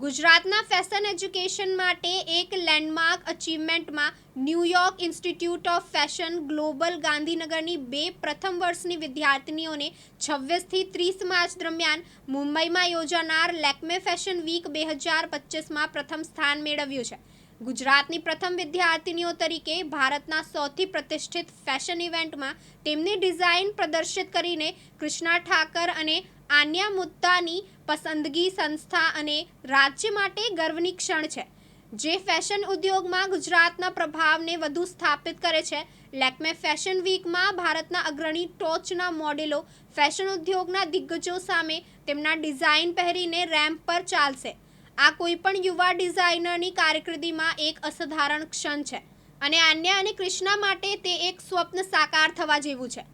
ગુજરાતના fashion education માટે એક landmark અચીવમેન્ટમાં New York institute of fashion global ગાંધીનગરની બે પ્રથમ વર્ષની વિદ્યાર્થીનીઓને છવ્વીસથી ત્રીસ માર્ચ દરમિયાન મુંબઈમાં યોજાનાર લેકમે ફેશન વીક બે હજાર પચીસમાં પ્રથમ સ્થાન મેળવ્યું છે. ગુજરાતની પ્રથમ વિદ્યાર્થીનીઓ તરીકે ભારતના સૌથી પ્રતિષ્ઠિત ફેશન ઇવેન્ટમાં તેમની ડિઝાઇન પ્રદર્શિત કરીને કૃષ્ણા ઠાકર અને આન્યા મુદ્દાની પસંદગી સંસ્થા અને રાજ્ય માટે ગર્વની ક્ષણ છે. જે ફેશન ઉદ્યોગમાં ગુજરાતના પ્રભાવને વધુ સ્થાપિત કરે છે. લેક્મે ફેશન વીકમાં ભારતના અગ્રણી ટોચના મોડેલો ફેશન ઉદ્યોગના દિગ્ગજો સામે તેમના ડિઝાઇન પહેરીને રેમ્પ પર ચાલશે. આ કોઈ પણ યુવા ડિઝાઇનરની કારકિર્દીમાં એક અસાધારણ ક્ષણ છે. અને અન્ય અને કૃષ્ણા માટે તે એક સ્વપ્ન સાકાર થવા જેવું છે.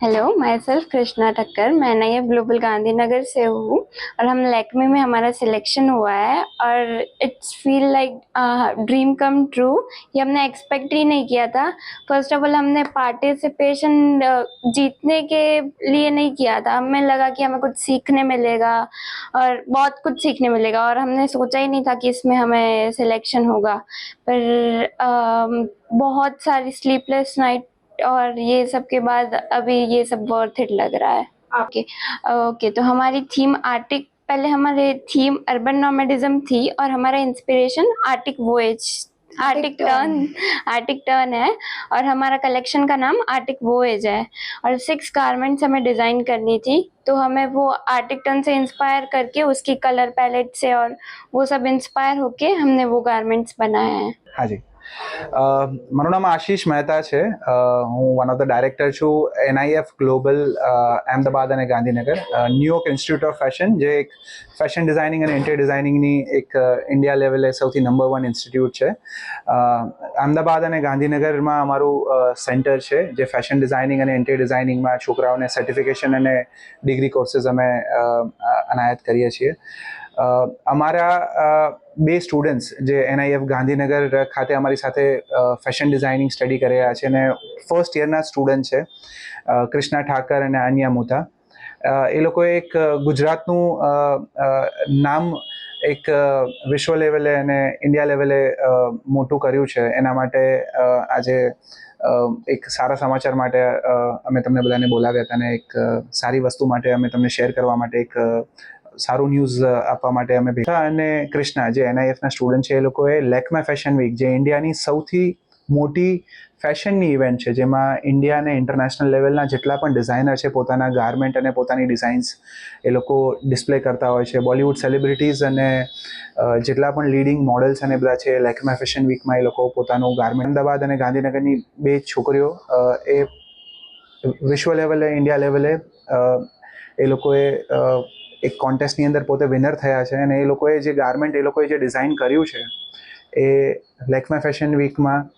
हेलो मैं सेल्फ कृष्णा ठक्कर मैं नए ग्लोबल गांधीनगर से हूँ और हम लैक्मे में हमारा सिलेक्शन हुआ है और it's feel like dream come true ये हमने एक्सपेक्ट ही नहीं किया था फर्स्ट ऑफ ऑल हमने पार्टिसिपेशन जीतने के लिए नहीं किया था हमें लगा कि हमें कुछ सीखने मिलेगा और बहुत कुछ सीखने मिलेगा और हमने सोचा ही नहीं था कि इसमें हमें सिलेक्शन होगा पर अम, बहुत सारी स्लीपलेस नाइट और ये सब के बाद अभी ये सब वर्थ इट लग रहा है। ओके ओके तो हमारी थीम आर्टिक पहले हमारे थीम अर्बन नॉमेडिज्म थी और हमारा inspiration Arctic voyage Arctic turn Arctic turn है और हमारा कलेक्शन का नाम आर्टिक वोएज है। और सिक्स गारमेंट्स हमें डिज़ाइन करनी थी तो हमें वो आर्टिक टर्न से इंस्पायर करके उसकी कलर पैलेट से और वो सब इंस्पायर होके हमने वो गारमेंट्स बनाए हैं। हाँ जी। મારું નામ આશીષ મહેતા છે. હું વન ઓફ ધ ડાયરેક્ટર છું એનઆઈએફ ગ્લોબલ અહેમદાબાદ અને Gandhinagar. New York institute of fashion જે એક ફેશન ડિઝાઇનિંગ અને ઇન્ટર ડિઝાઇનિંગની એક ઇન્ડિયા લેવલે સૌથી નંબર વન ઇન્સ્ટિટ્યૂટ છે. અહેમદાબાદ અને ગાંધીનગરમાં અમારું સેન્ટર છે, જે ફેશન ડિઝાઇનિંગ અને ઇન્ટર ડિઝાઇનિંગમાં છોકરાઓને સર્ટિફિકેશન અને ડિગ્રી કોર્સીસ અમે અનાયત કરીએ છીએ. અમારા બે સ્ટુડન્ટ્સ જે એનઆઈએફ ગાંધીનગર ખાતે અમારી સાથે ફેશન ડિઝાઇનિંગ સ્ટડી કરી રહ્યા છે અને ફર્સ્ટ યરના સ્ટુડન્ટ છે કૃષ્ણા ઠાકર અને આન્યા મુથા એ લોકોએ એક ગુજરાતનું નામ એક વિશ્વ લેવલે અને ઇન્ડિયા લેવલે મોટું કર્યું છે. એના માટે આજે એક સારા સમાચાર માટે અમે તમને બધાને બોલાવ્યા હતા અને એક સારી વસ્તુ માટે અમે તમને શેર કરવા માટે એક સારું ન્યૂઝ આપવા માટે અમે ભેગા અને કૃષ્ણા, જે એનઆઈએફના સ્ટુડન્ટ છે, એ લોકોએ લેકમા ફેશન વીક જે ઇન્ડિયાની સૌથી મોટી ફેશનની ઇવેન્ટ છે, જેમાં ઇન્ડિયા અને ઇન્ટરનેશનલ લેવલના જેટલા પણ ડિઝાઇનર છે, પોતાના ગાર્મેન્ટ અને પોતાની ડિઝાઇન્સ એ લોકો ડિસ્પ્લે કરતા હોય છે. બોલિવૂડ સેલિબ્રિટીઝ અને જેટલા પણ લીડિંગ મોડલ્સ અને બધા છે, લેકમા ફેશન વીકમાં એ લોકો પોતાનું ગાર્મેન્ટ અમદાવાદ અને ગાંધીનગરની બે છોકરીઓ એ વિશ્વ લેવલે ઇન્ડિયા લેવલે એ લોકોએ એક કોન્ટેસ્ટની અંદર પોતે વિનર થયા છે અને એ લોકોએ જે ગાર્મેન્ટ એ લોકોએ જે ડિઝાઇન કર્યું છે, એ લેકમે ફેશન વીકમાં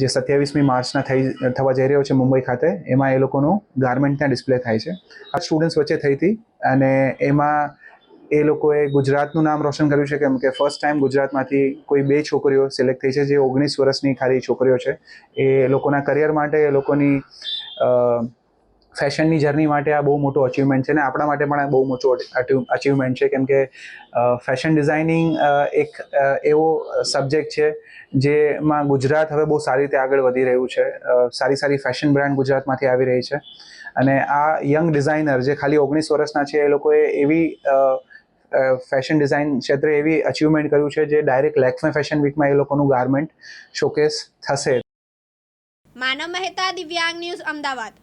જે સત્યાવીસમી માર્ચના થઈ, થવા જઈ રહ્યો છે મુંબઈ ખાતે, એમાં એ લોકોનું ગાર્મેન્ટ ડિસ્પ્લે થાય છે. આ સ્ટુડન્ટ્સ વચ્ચે થઈ હતી અને એમાં એ લોકોએ ગુજરાતનું નામ રોશન કર્યું છે કેમ કે ફર્સ્ટ ટાઈમ ગુજરાતમાંથી કોઈ બે છોકરીઓ સિલેક્ટ થઈ છે, જે ઓગણીસ વર્ષની ખાલી છોકરીઓ છે. એ લોકોના કરિયર માટે એ લોકોની ફેશનની જર્ની માટે આ બહુ મોટો અચીવમેન્ટ છે ને આપણા માટે પણ આ બહુ મોટો અચીવમેન્ટ છે. કેમ કે ફેશન ડિઝાઇનિંગ એક એવો સબ્જેક્ટ છે જેમાં ગુજરાત હવે બહુ સારી રીતે આગળ વધી રહ્યું છે. સારી સારી ફેશન બ્રાન્ડ ગુજરાતમાંથી આવી રહી છે. અને આ યંગ ડિઝાઇનર જે ખાલી ઓગણીસ વર્ષના છે, એ લોકોએ એવી ફેશન ડિઝાઇન ક્ષેત્રે એવી અચીવમેન્ટ કર્યું છે જે ડાયરેક્ટ લેક્મે ફેશન વીકમાં એ લોકોનું ગાર્મેન્ટ શોકેસ થશે. માનવ મહેતા દિવ્યાંગ ન્યૂઝ અમદાવાદ.